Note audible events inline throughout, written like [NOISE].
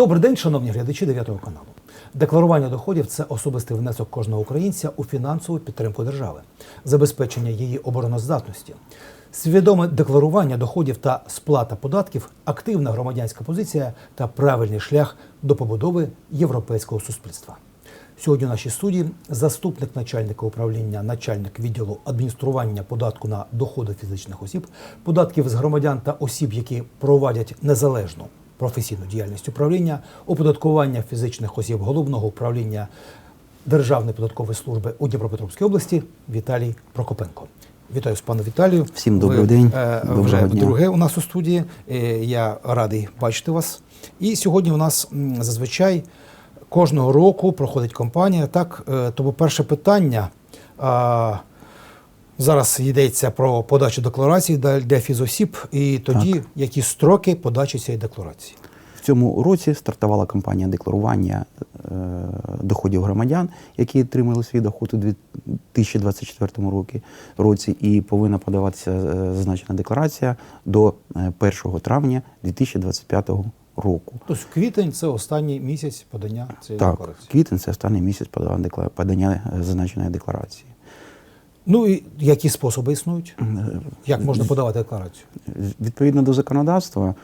Добрий день, шановні глядачі 9 каналу. Декларування доходів це особистий внесок кожного українця у фінансову підтримку держави, забезпечення її обороноздатності. Свідоме декларування доходів та сплата податків активна громадянська позиція та правильний шлях до побудови європейського суспільства. Сьогодні у нашій студії заступник начальника управління, начальник відділу адміністрування податку на доходи фізичних осіб, податків з громадян та осіб, які провадять незалежну професійну діяльність управління, оподаткування фізичних осіб головного управління Державної податкової служби у Дніпропетровській області Віталій Прокопенко. Вітаю з пане Віталію. Всім добрий Ви, день. е, Доброго вже дня. друге у нас у студії. Е, Я радий бачити вас. І сьогодні у нас м, зазвичай кожного року проходить кампанія. Так, е, тому перше питання. Зараз йдеться про подачу декларацій для фізосіб, і тоді які строки подачі цієї декларації. В цьому році стартувала кампанія декларування е, доходів громадян, які отримали свій доход у 2024 році, році і повинна подаватися е, зазначена декларація до е, 1 травня 2025 року. Тобто квітень це останній місяць подання цієї Так, декларації. квітень це останній місяць подавання декла- подання е, зазначеної декларації. Ну і які способи існують? Як можна подавати декларацію? Відповідно до законодавства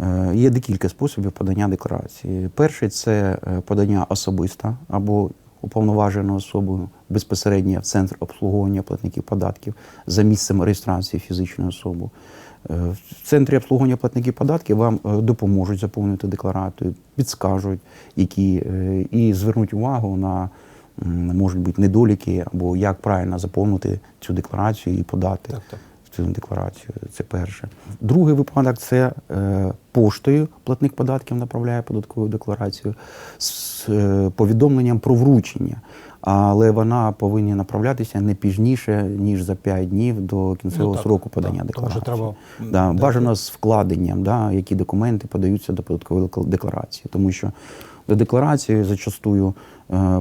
е, є декілька способів подання декларації. Перший це е, подання особисто або уповноваженою особою безпосередньо в центр обслуговування платників податків за місцем реєстрації фізичної особи. Е, В центрі обслуговування платників податків вам допоможуть заповнити декларацію, підскажуть, які і звернуть увагу на можуть бути недоліки або як правильно заповнити цю декларацію і подати Так, так. цю декларацію. Це перше. Другий випадок це е, поштою платник податків направляє податкову декларацію з е, повідомленням про вручення. Але вона повинна направлятися не пізніше, ніж за 5 днів до кінцевого Ну, так, сроку подання так, тому що декларації. треба, да, бажано з вкладенням, да, які документи подаються до податкової декларації. Тому що до декларації зачастую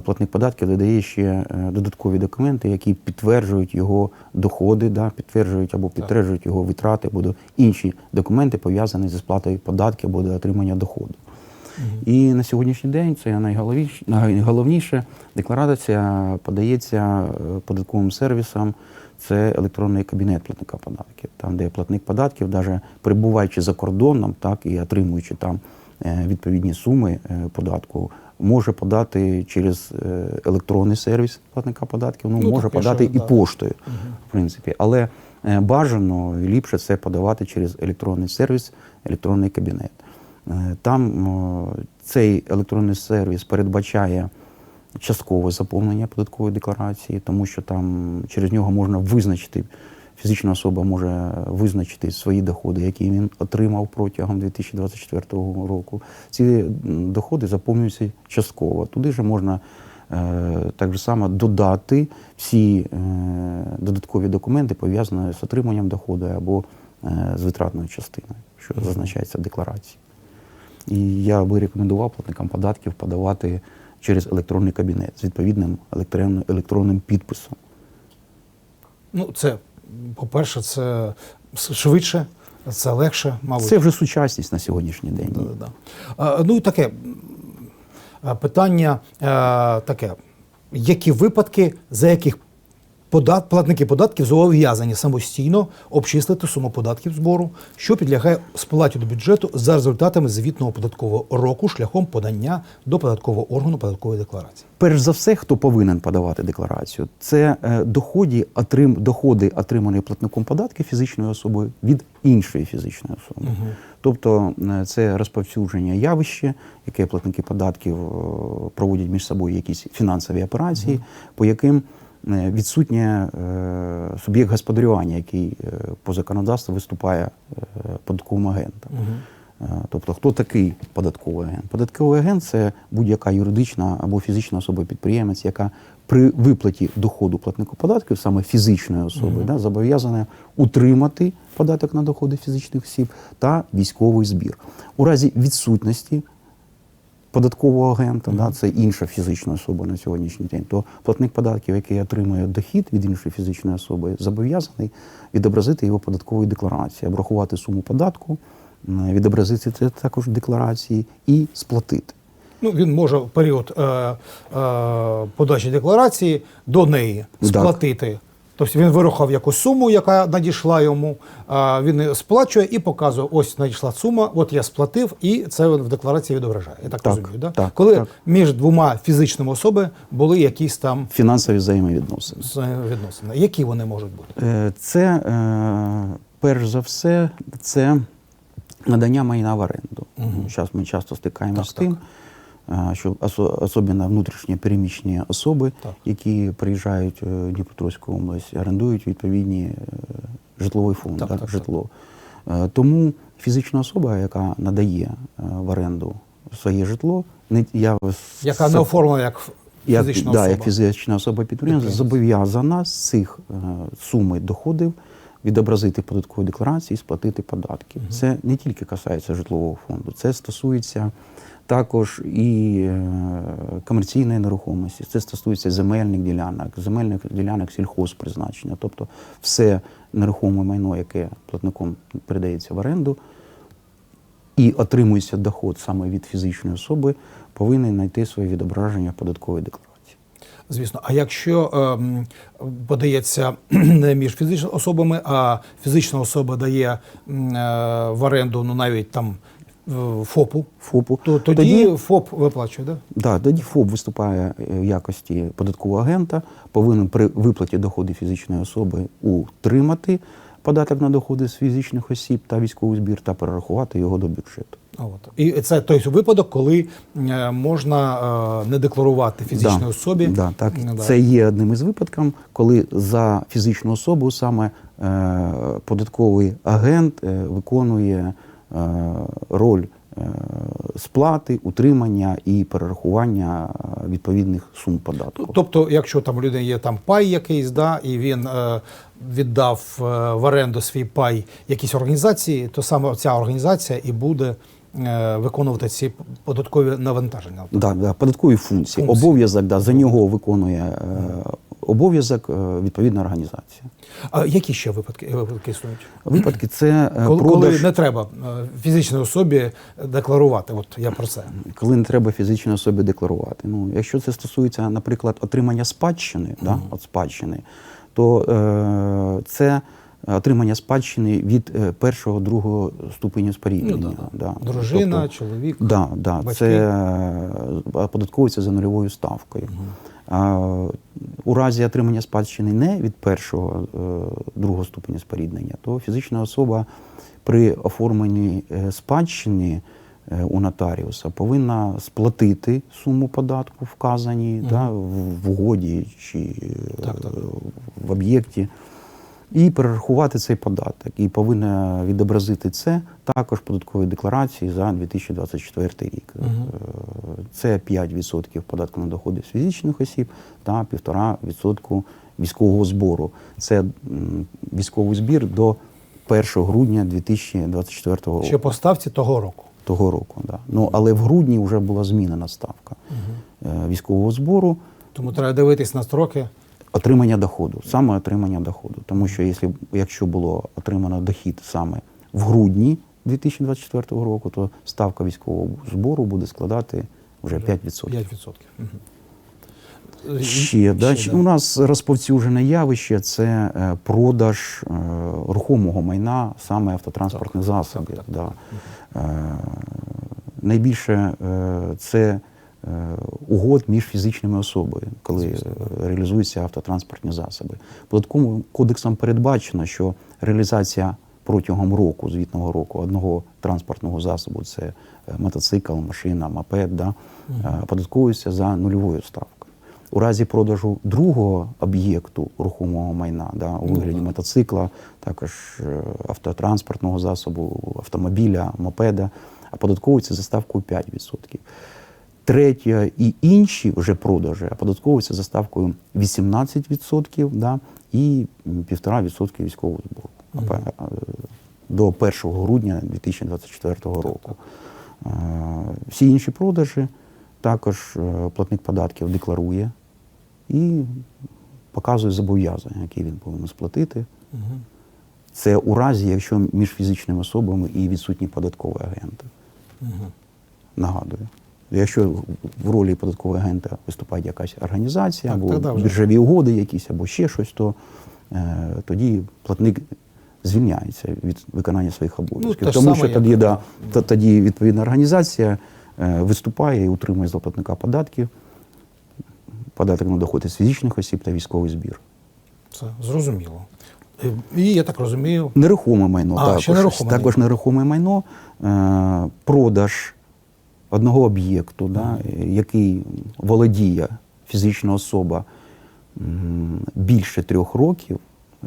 платник податків додає ще е, додаткові документи, які підтверджують його доходи, да, підтверджують або підтверджують його витрати, або інші документи пов'язані зі сплатою податків або до отримання доходу. І на сьогоднішній день це найголовніше, найголовніше декларація подається е, податковим сервісом. Це електронний кабінет платника податків, там, де платник податків, навіть перебуваючи за кордоном, так і отримуючи там е, відповідні суми е, податку, може подати через е, електронний сервіс платника податків, ну, Ну, може подати і да. поштою, в принципі. Але е, бажано і ліпше це подавати через електронний сервіс, електронний кабінет. Е, Там цей електронний сервіс передбачає часткове заповнення податкової декларації, тому що там через нього можна визначити, фізична особа може визначити свої доходи, які він отримав протягом 2024 року. Ці доходи заповнюються частково. Туди ж можна е, так же само додати всі е, додаткові документи, пов'язані з отриманням доходу або е, з витратною частиною, що зазначається в декларації. І я би рекомендував платникам податків подавати через електронний кабінет з відповідним електронним підписом. Ну, це, по-перше, це швидше, це легше, мабуть. Це вже сучасність на сьогоднішній день. Да, да, да. А, ну і таке питання: а, таке. Які випадки, за яких подат, платники податків зобов'язані самостійно обчислити суму податків збору, що підлягає сплаті до бюджету за результатами звітного податкового року шляхом подання до податкового органу податкової декларації? Перш за все, хто повинен подавати декларацію, це е, доходи, отрим, доходи, отримані платником податків фізичною особою від іншої фізичної особи. Тобто е, це розповсюдження явище, яке платники податків е, проводять між собою якісь фінансові операції, по яким відсутнє е, суб'єкт господарювання, який е, по законодавству виступає е, податковим агентом. Е, Тобто, хто такий податковий агент? Податковий агент це будь-яка юридична або фізична особа-підприємець, яка при виплаті доходу платнику податків, саме фізичної особи, да, зобов'язана утримати податок на доходи фізичних осіб та військовий збір. У разі відсутності податкового агента, да, це інша фізична особа на сьогоднішній день, то платник податків, який отримує дохід від іншої фізичної особи, зобов'язаний відобразити його податкової декларації, обрахувати суму податку відобразити це також в декларації і сплатити. Ну, він може в період е, е, подачі декларації до неї Так. Тобто він вирухав якусь суму, яка надійшла йому, він сплачує і показує, ось надійшла сума, от я сплатив, і це в декларації відображає. Я так, Так, розумію, да? так, коли так. між двома фізичними особами були якісь там Фінансові взаємовідносини. відносини. Які вони можуть бути? Е, Це е, перш за все, це надання майна в оренду. Зараз ми часто стикаємося з тим, е, що осо- особливо внутрішньо переміщені особи, Так. які приїжджають в Дніпропетровську область, орендують відповідні е, житловий фонд, Так, так, так. житло. Е, Тому фізична особа, яка надає е, в оренду своє житло, не я Яка не оформлена як як, фізична да, особа? як фізична особа підприємця зобов'язана з цих е, суми доходів відобразити податкові декларації і сплатити податки. Це не тільки касається житлового фонду, це стосується також і е, комерційної нерухомості, це стосується земельних ділянок, земельних ділянок сільхозпризначення, тобто все нерухоме майно, яке платником передається в оренду, і отримується доход саме від фізичної особи, повинен знайти своє відображення в податковій декларації. Звісно, а якщо ем, подається [CLEARS THROAT] не між фізичними особами, а фізична особа дає е, в оренду ну навіть там е, ФОПу, ФОПу, то тоді, ФОП виплачує, да? Да, тоді ФОП виступає е, в якості податкового агента, повинен при виплаті доходів фізичної особи утримати податок на доходи з фізичних осіб та військовий збір та перерахувати його до бюджету. От. І це той випадок, коли е, можна е, не декларувати фізичній Да, особі. Да, так. Ну, да. Це є одним із випадків, коли за фізичну особу саме е, податковий агент е, виконує е, роль е, сплати, утримання і перерахування е, відповідних сум податку. Тобто, якщо там у людини є там пай якийсь, да, і він е, віддав е, в оренду свій пай якійсь організації, то саме ця організація і буде е, виконувати ці податкові навантаження. Да, да, податкові функції, Функції. обов'язок, да, за нього виконує е, обов'язок е, відповідна організація. А які ще випадки, випадки існують? Випадки це е, Коли, продаж, коли не треба е, фізичній особі декларувати, от я про це. коли не треба фізичній особі декларувати. Ну, якщо це стосується, наприклад, отримання спадщини, да, от спадщини, то е, це отримання спадщини від е, першого, другого ступеню споріднення. Ну, да, да. Дружина, Тобто, чоловік. Да, да, батьки. це е, оподатковується за нульовою ставкою. А, у разі отримання спадщини не від першого е, другого ступеня споріднення, то фізична особа при оформленні е, спадщини е, у нотаріуса повинна сплатити суму податку вказані да, в, угоді чи Так, так. в об'єкті. І перерахувати цей податок. І повинна відобразити це також в податковій декларації за 2024 рік. Е, Це 5% податку на доходи з фізичних осіб та 1,5% військового збору. Це військовий збір до 1 грудня 2024 року. Ще по ставці того року. Того року да. ну, але в грудні вже була змінена ставка е, військового збору. Тому треба дивитись на строки. Отримання доходу, саме отримання доходу. Тому що якщо, якщо було отримано дохід саме в грудні 2024 року, то ставка військового збору буде складати вже 5%. 5%. Мгм. Ще, да, ще у нас розповсюджене явище це е, продаж е, рухомого майна, саме автотранспортних засобів. так, да. Е, найбільше е, це угод між фізичними особами, коли е, реалізуються автотранспортні засоби. Податковим кодексом передбачено, що реалізація протягом року, звітного року, одного транспортного засобу це е, мотоцикл, машина, мопед, да, е, оподатковується за нульовою ставкою. У разі продажу другого об'єкту рухомого майна, да, у вигляді мотоцикла, також е, автотранспортного засобу, автомобіля, мопеда, оподатковується за ставкою 5%. Третє і інші вже продажі оподатковуються за ставкою 18% да, і 1,5% військового збору Апе- е, до 1 грудня 2024 року. Е, Всі інші продажі також е, платник податків декларує і показує зобов'язання, які він повинен сплатити. Це у разі, якщо між фізичними особами і відсутні податкові агенти. Нагадую. Якщо в ролі податкового агента виступає якась організація, Так, або біржові угоди якісь, або ще щось, то е, тоді платник звільняється від виконання своїх обов'язків. Ну, Тому що як- тоді, да, то- тоді відповідна організація е, виступає і утримує з платника податків, податок на доходи з фізичних осіб та військовий збір. Це зрозуміло. Е, І я так розумію, Нерухоме майно А, також. нерухоме також нерухоме майно, е, продаж одного об'єкту, да, е, який володіє фізична особа більше трьох років,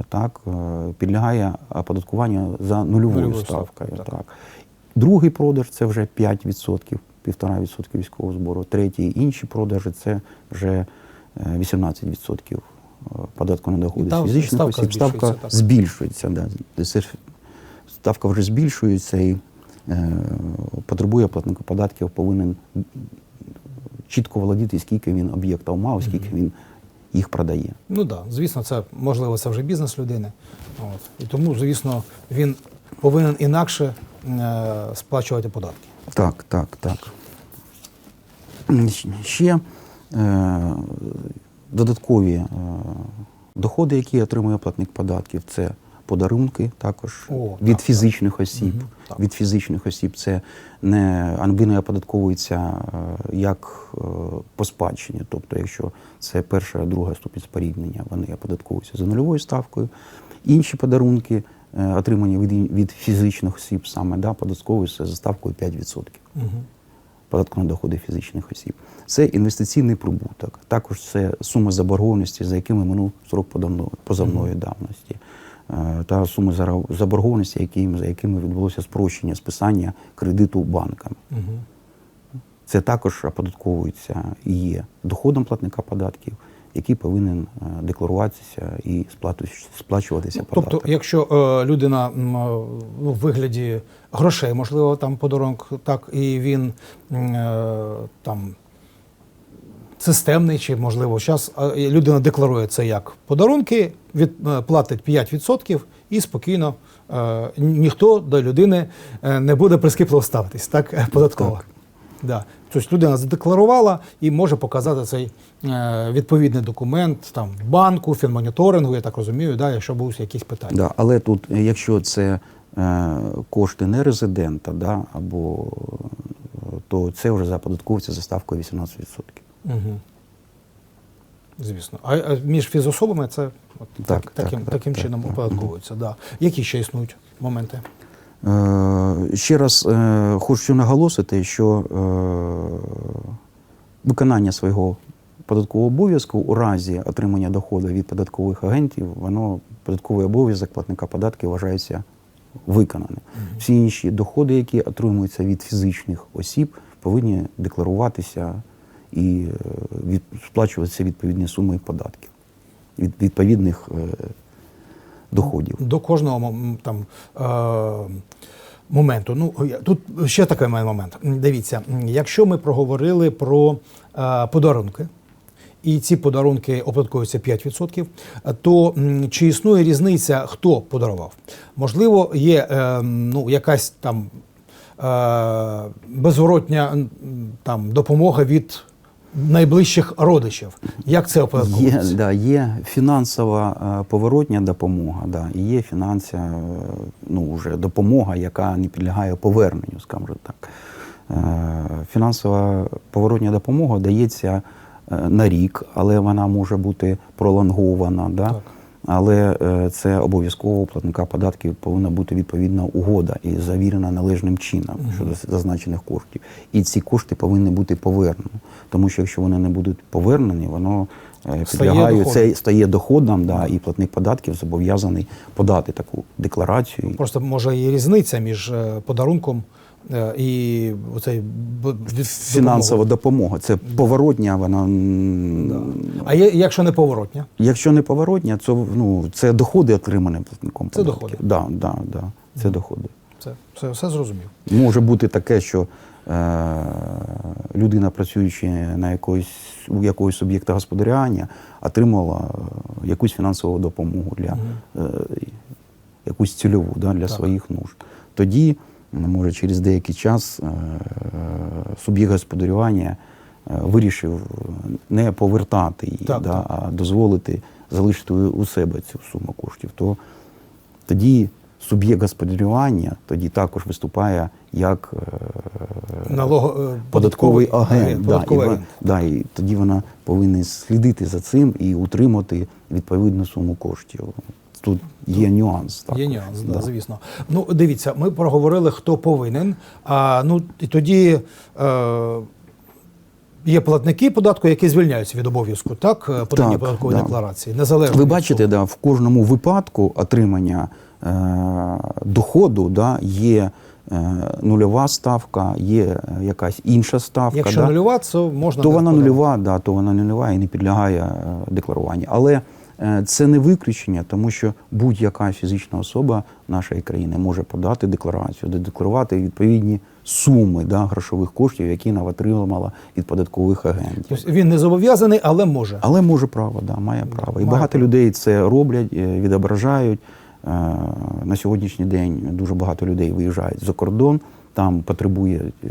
так, е, підлягає оподаткуванню за нульовою ставкою. так. Так. Другий продаж це вже 5%, 1,5% військового збору. Третій інші продажі це вже е, 18% податку на доходи з фізичних ставка осіб. Ставка збільшується. Да. Ставка вже збільшується і е, потребує платника податків, повинен чітко володіти, скільки він об'єктів мав, скільки він їх продає. ну так, да, звісно, це можливо, це вже бізнес людини. От. І тому, звісно, він повинен інакше е, сплачувати податки. Так, так, так. Ще е, додаткові е, доходи, які отримує платник податків, це подарунки також О, від так, фізичних осіб. Мгм, так. Від фізичних осіб це не вони не оподатковуються е, як е, по спадщині. Тобто, якщо це перша, друга ступінь споріднення, вони оподатковуються за нульовою ставкою. Інші подарунки, е, отримані від, від фізичних осіб, саме да, податковуються за ставкою 5% Угу. податку на доходи фізичних осіб. Це інвестиційний прибуток. Також це сума заборгованості, за якими минув срок позовної давності. Е, Та суми заборгованості, за якими відбулося спрощення списання кредиту банками. Угу. Це також оподатковується і є доходом платника податків, який повинен е, декларуватися і сплачуватися податок. Тобто, якщо е, людина е, ну, в вигляді грошей, можливо, там подарунок, так, і він е, там системний, чи можливо, зараз людина декларує це як подарунки, від, е, платить 5% і спокійно е, ніхто до людини е, не буде прискіпливо ставитись, так, е, податково. Так. Да. Тобто людина задекларувала і може показати цей е, відповідний документ там банку, фінмоніторингу, я так розумію, да, якщо будуть якісь питання. Да, але тут, якщо це е, кошти не резидента, да, або, то це вже за заподатковується за ставкою 18%. Угу. Звісно. А, а між фізособами це от, Так, так, так, таким, так, таким так, чином так. оподатковується. Да. Які ще існують моменти? Е, ще раз е, хочу наголосити, що е, виконання свого податкового обов'язку у разі отримання доходу від податкових агентів, воно податковий обов'язок платника податків вважається виконаним. Всі інші доходи, які отримуються від фізичних осіб, повинні декларуватися і е, від, сплачуватися відповідні суми податків від відповідних е, доходів. До кожного там е, моменту. Ну тут ще такий момент. Дивіться, якщо ми проговорили про е, подарунки. І ці подарунки оподатковуються 5%, то чи існує різниця, хто подарував? Можливо, є е, ну, якась там е, безворотня там, допомога від найближчих родичів. Як це Є, да, є фінансова е, поворотня допомога, да, і є фінанся, е, ну, вже допомога, яка не підлягає поверненню, скажімо так. Е, Фінансова поворотня допомога дається на рік, але вона може бути пролонгована. Да? Так. Але е, це обов'язково у платника податків повинна бути відповідна угода і завірена належним чином щодо зазначених коштів. І ці кошти повинні бути повернені. Тому що якщо вони не будуть повернені, воно е, підлягає це стає доходом, да, і платник податків зобов'язаний подати таку декларацію. Просто може є різниця між е, подарунком і оцей Фінансова допомога це поворотня, вона Да. А є, якщо не поворотня? якщо не поворотня, це ну це доходи отримані платником. Це податків. доходи. Да, да, да, це доходи. Це, це все зрозумів. Може бути таке, що е, людина, працюючи на якоїсь, у якогось суб'єкта господарювання, отримала е, якусь фінансову допомогу для е, якусь цільову да, для Так. своїх нужд. Тоді, може, через деякий час е, суб'єкт господарювання е, вирішив не повертати її, Так, да, так. а дозволити залишити у себе цю суму коштів, то тоді суб'єкт господарювання тоді також виступає як е, Налого, е, податковий агент. Да, і, да, і тоді вона повинна слідити за цим і утримати відповідну суму коштів. Тут є нюанс. Так. Є нюанс, да. звісно. Ну, дивіться, ми проговорили, хто повинен. А ну і тоді е, є платники податку, які звільняються від обов'язку, так? е, Подання Так, податкової да. декларації. Незалежно. Ви бачите, да, в кожному випадку отримання е, доходу да, є е, нульова ставка, є е, якась інша ставка. Якщо да. нульова, то можна то вона нульова, да, то вона нульова і не підлягає декларуванню. Але це не виключення, тому що будь-яка фізична особа нашої країни може подати декларацію, декларувати відповідні суми да, грошових коштів, які вона отримала від податкових агентів. Тобто він не зобов'язаний, але може. Але може право, да, має право. І має багато право. людей це роблять, е, відображають. Е, На сьогоднішній день дуже багато людей виїжджають за кордон, там потребує е,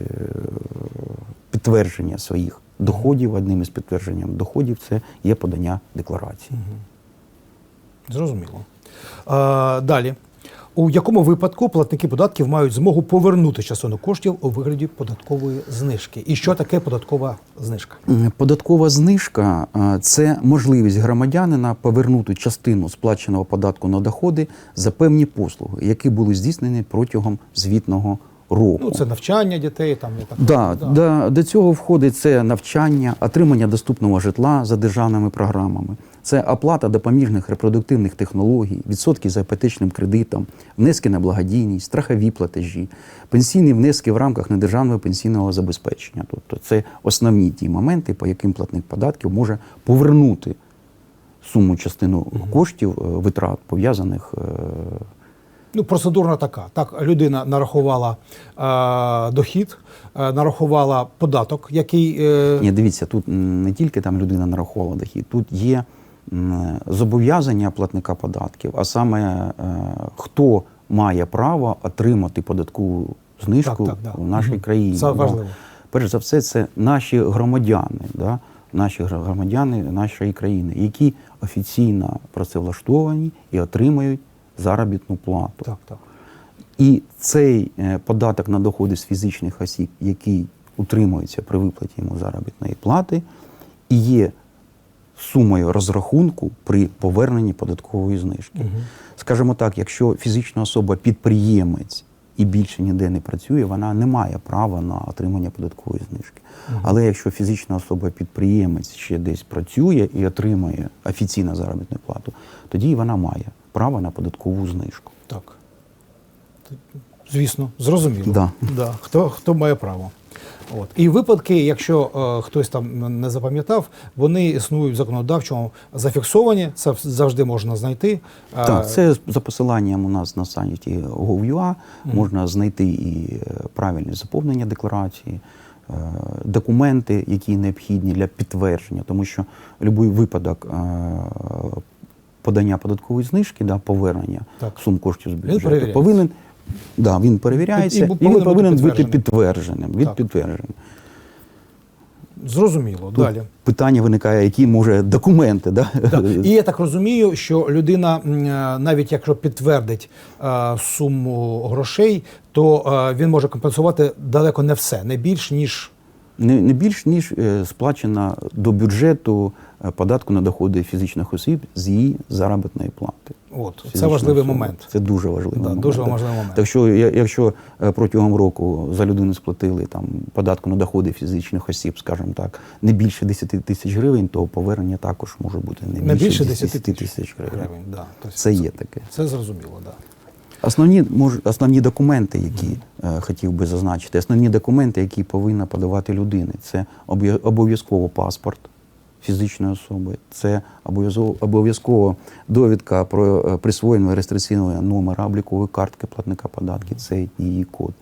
підтвердження своїх доходів. Одним із підтвердженням доходів це є подання декларації. Зрозуміло. А, далі. У якому випадку платники податків мають змогу повернути частину коштів у вигляді податкової знижки? І що таке податкова знижка? Податкова знижка це можливість громадянина повернути частину сплаченого податку на доходи за певні послуги, які були здійснені протягом звітного року. Ну, це навчання дітей, там так. Да, Да. да. До цього входить це навчання, отримання доступного житла за державними програмами, це оплата допоміжних репродуктивних технологій, відсотки за іпотечним кредитом, внески на благодійність, страхові платежі, пенсійні внески в рамках недержавного пенсійного забезпечення. Тобто це основні ті моменти, по яким платник податків може повернути суму частину коштів е, витрат пов'язаних. е, Ну, процедурна така. Так, людина нарахувала е, дохід, е, нарахувала податок, який. Е, Ні, дивіться, тут не тільки там людина нараховувала дохід, тут є зобов'язання платника податків, а саме е, хто має право отримати податкову знижку Так, так, да. в нашій Мгм. країні. Це важливо. Перш за все, це наші громадяни, да? наші громадяни нашої країни, які офіційно працевлаштовані і отримують заробітну плату. Так, так. І цей е, податок на доходи з фізичних осіб, який утримується при виплаті йому заробітної плати, і є сумою розрахунку при поверненні податкової знижки. Скажімо так, якщо фізична особа підприємець і більше ніде не працює, вона не має права на отримання податкової знижки. Але якщо фізична особа підприємець ще десь працює і отримує офіційну заробітну плату, тоді вона має право на податкову знижку. Так. Звісно, зрозуміло. Да. Да. Хто, хто має право. От. І випадки, якщо е, хтось там не запам'ятав, вони існують в законодавчому зафіксовані, це завжди можна знайти. Е, Так, це за посиланням у нас на сайті Gov.ua можна знайти і е, правильне заповнення декларації, е, документи, які необхідні для підтвердження, тому що будь-який випадок е, подання податкової знижки, да, повернення Так. сум коштів з бюджету повинен. Да, він перевіряється, І і, він повинен бути підтвердженим. Від Так. Зрозуміло. Тут Далі. питання виникає, які може документи. Да? Так. І я так розумію, що людина, е, навіть якщо підтвердить е, суму грошей, то е, він може компенсувати далеко не все, не більш ніж не, не більш ніж сплачена до бюджету податку на доходи фізичних осіб з її заробітної плати. от це важливий особи. момент. Це дуже важливий Да, момент. дуже важливий момент. Так що, якщо е, протягом року за людину сплатили там податку на доходи фізичних осіб, скажімо так, не більше 10 тисяч гривень, то повернення також може бути не, Не більше 10 10 тисяч гривень. гривень. Да. Тобто Це є таке. Це зрозуміло, так. Да. Основні мож, основні документи, які е, хотів би зазначити, основні документи, які повинна подавати людина, це обов'я- обов'язково паспорт фізичної особи, це обов'язково довідка про е, присвоєння реєстраційного номера облікової картки платника податків, це її код.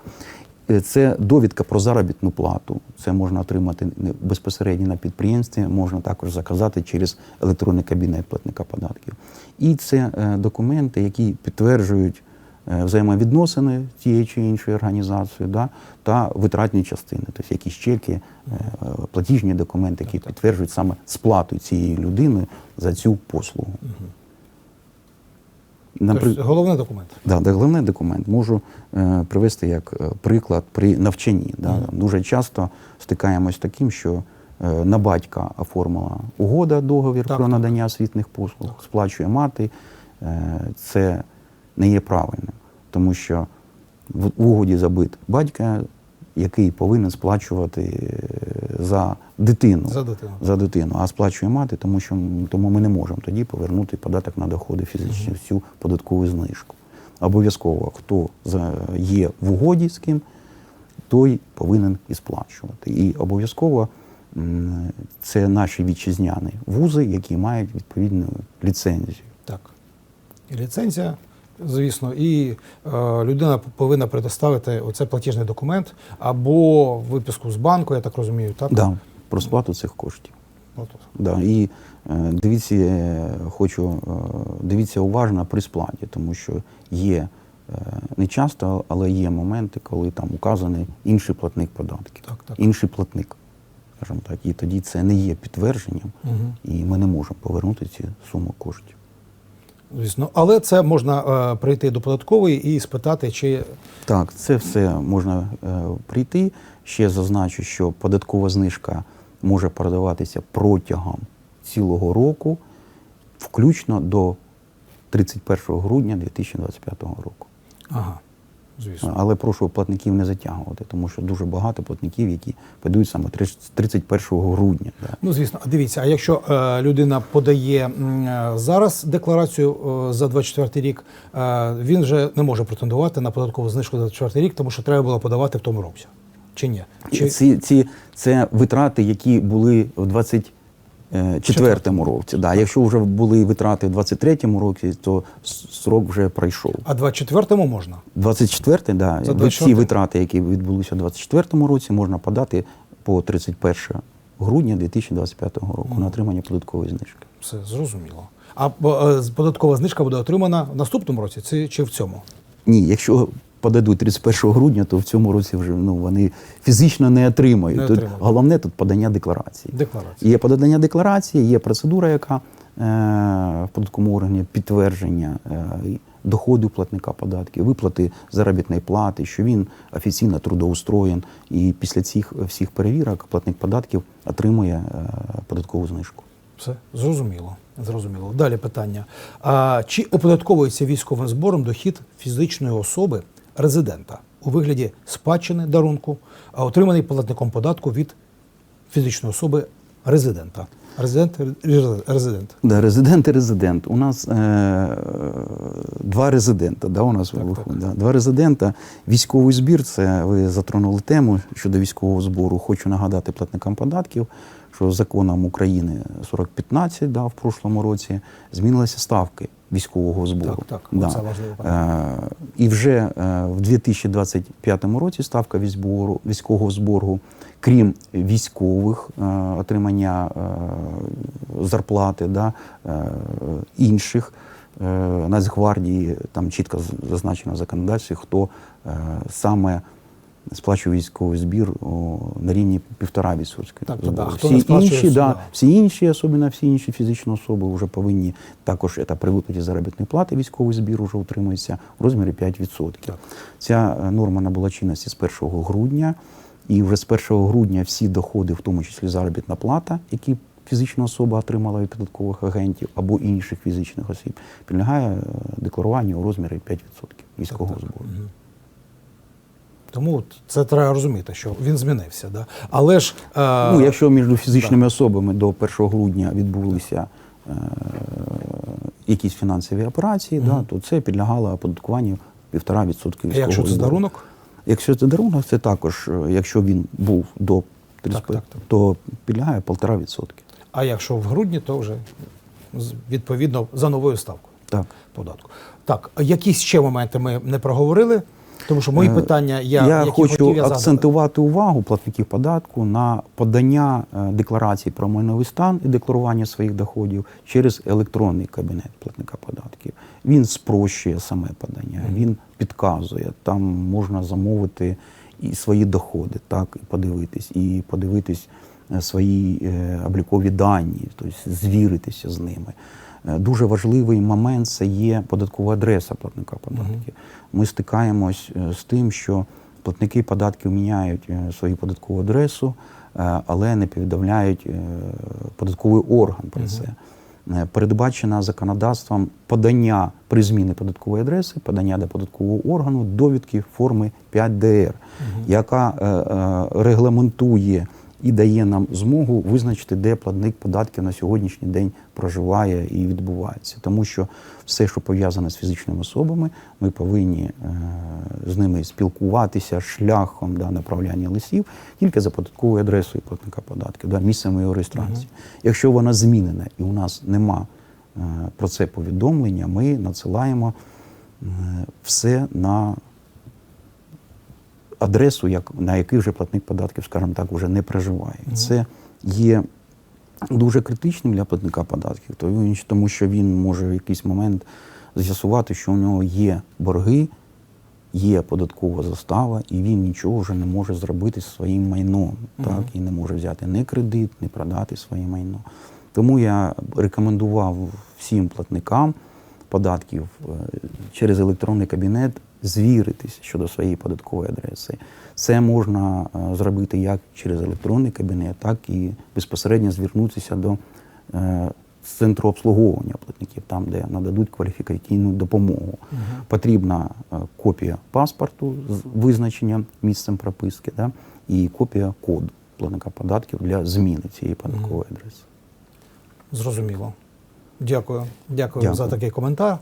Е, Це довідка про заробітну плату. Це можна отримати безпосередньо на підприємстві, можна також заказати через електронний кабінет платника податків. І це е, документи, які підтверджують взаємовідносини тієї чи іншої організації, да, та витратні частини, тобто якісь чеки, е, платіжні документи, які підтверджують саме сплату цієї людини за цю послугу. Напри- Тобто, головний документ. Да, да, головний документ можу е, привести як е, приклад при навчанні. Да. Дуже часто стикаємось з таким, що е, на батька оформила угода, договір Так, про так. надання освітних послуг, сплачує мати. Е, це не є правильним, тому що в, угоді забит батька, який повинен сплачувати е, за дитину. За дитину. За дитину, а сплачує мати, тому що тому ми не можемо тоді повернути податок на доходи фізичні, всю податкову знижку. Обов'язково, хто є в угоді з ким, той повинен і сплачувати. І обов'язково це наші вітчизняні вузи, які мають відповідну ліцензію. Так. І ліцензія, звісно, і е, людина повинна предоставити оце платіжний документ або виписку з банку, я так розумію, так? Да, про сплату цих коштів. Да, і е, дивіться, е, хочу дивіться уважно при сплаті, тому що є не часто, але є моменти, коли там указаний інший платник податків, Так, так. інший платник, скажімо так, і тоді це не є підтвердженням, Мгм. і ми не можемо повернути ці суму коштів. Звісно, але це можна е, прийти до податкової і спитати, чи Так, це все можна е, прийти. Ще зазначу, що податкова знижка може продаватися протягом цілого року, включно до 31 грудня 2025 року. ага, звісно. Але прошу платників не затягувати, тому що дуже багато платників, які подають саме 30 31 грудня. Да. Ну, звісно, а дивіться, а якщо е, людина подає е, зараз декларацію е, за 24 рік, е, він вже не може претендувати на податкову знижку за 24 рік, тому що треба було подавати в тому році. Чи ні? Чи... Ці, ці, це витрати, які були в 24 році. Да. Якщо вже були витрати в 23-му році, то срок вже пройшов. А 24-му можна? 24 да, За 24-й? всі витрати, які відбулися в 24-му році, можна подати по 31 грудня 2025 року на отримання податкової знижки. Все зрозуміло. А е, податкова знижка буде отримана в наступному році чи в цьому? Ні, якщо подадуть 31 грудня, то в цьому році вже ну, вони фізично не отримають. Не тут, головне тут подання декларації. Декларація. Є подання декларації, є процедура, яка е, в податковому органі підтвердження е, доходу платника податків, виплати заробітної плати, що він офіційно трудоустроєн. І після цих всіх перевірок платник податків отримує е, податкову знижку. Все зрозуміло. Зрозуміло. Далі питання. А, чи оподатковується військовим збором дохід фізичної особи резидента у вигляді спадщини дарунку, а отриманий платником податку від фізичної особи резидента? Резидент ре- резидент. Да, резидент і резидент. У нас е, два резидента. Да, у нас Так, виходить, Да, два резидента. Військовий збір це ви затронули тему щодо військового збору. Хочу нагадати платникам податків, що законом України 4015 да, в прошлому році змінилися ставки військового збору. Так, так, Да. оце важливо. Е, і вже е, в 2025 році ставка військового, військового збору, крім військових е, отримання е, зарплати, да, е, інших Нацгвардії, там чітко зазначено в законодавстві, хто е, саме сплачує військовий збір о, на рівні півтора відсотки. Так, так, збору. а хто не всі сплачує, інші, да, всі інші, особливо всі інші фізичні особи, вже повинні також це при виплаті заробітної плати військовий збір вже утримується у розмірі 5%. Так. Ця е, норма набула чинності з 1 грудня, і вже з 1 грудня всі доходи, в тому числі заробітна плата, які фізична особа отримала від податкових агентів або інших фізичних осіб, підлягає е, декларуванню у розмірі 5% військового збору. Тому це треба розуміти, що він змінився. Да? Але ж е, Ну, якщо між фізичними особами до 1 грудня відбулися е, якісь фінансові операції, да, то це підлягало оподаткуванню 1,5% військового якщо це дарунок, Якщо це дарунок, це також, е, якщо він був до 30, Так, так, так. то підлягає 1,5%. а якщо в грудні, то вже відповідно за новою ставкою Так. податку. Так, якісь ще моменти ми не проговорили. Тому що мої Е, питання я, я які хочу хотів, я акцентувати увагу платників податку на подання е, декларацій про майновий стан і декларування своїх доходів через електронний кабінет платника податків. Він спрощує саме подання, він підказує. Там можна замовити і свої доходи, так і подивитись, і подивитись е, свої облікові дані, тобто звіритися з ними. Е, Дуже важливий момент це є податкова адреса платника податків. Ми стикаємось е, з тим, що платники податків міняють е, свою податкову адресу, але не повідомляють податковий орган про це. Передбачено законодавством подання при зміні податкової адреси, подання до податкового органу довідки форми 5ДР, яка е, е, регламентує і дає нам змогу визначити, де платник податків на сьогоднішній день проживає і відбувається. Тому що все, що пов'язане з фізичними особами, ми повинні е, з ними спілкуватися шляхом да, направляння листів тільки за податковою адресою платника податків, да, місцем його реєстрації. Якщо вона змінена і у нас нема е, про це повідомлення, ми надсилаємо е, все на адресу, як, на якій вже платник податків, скажімо так, вже не проживає. Це є дуже критичним для платника податків, тому- що він може в якийсь момент з'ясувати, що у нього є борги, є податкова застава, і він нічого вже не може зробити зі своїм майном, так, і не може взяти ні кредит, ні продати своє майно. Тому я рекомендував всім платникам податків е, через електронний кабінет звіритись щодо своєї податкової адреси. Це можна е, зробити як через електронний кабінет, так і безпосередньо звернутися до е, центру обслуговування платників, там, де нададуть кваліфікаційну допомогу. Потрібна е, копія паспорту з визначенням місцем прописки, да, і копія коду платника податків для зміни цієї податкової адреси. Зрозуміло. Дякую. Дякую, Дякую. за такий коментар.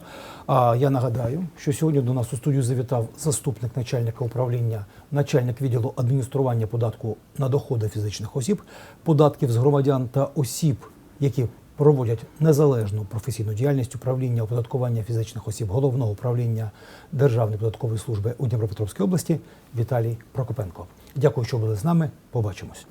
А я нагадаю, що сьогодні до нас у студію завітав заступник начальника управління, начальник відділу адміністрування податку на доходи фізичних осіб, податків з громадян та осіб, які проводять незалежну професійну діяльність управління оподаткування фізичних осіб головного управління Державної податкової служби у Дніпропетровській області Віталій Прокопенко. Дякую, що були з нами. Побачимось.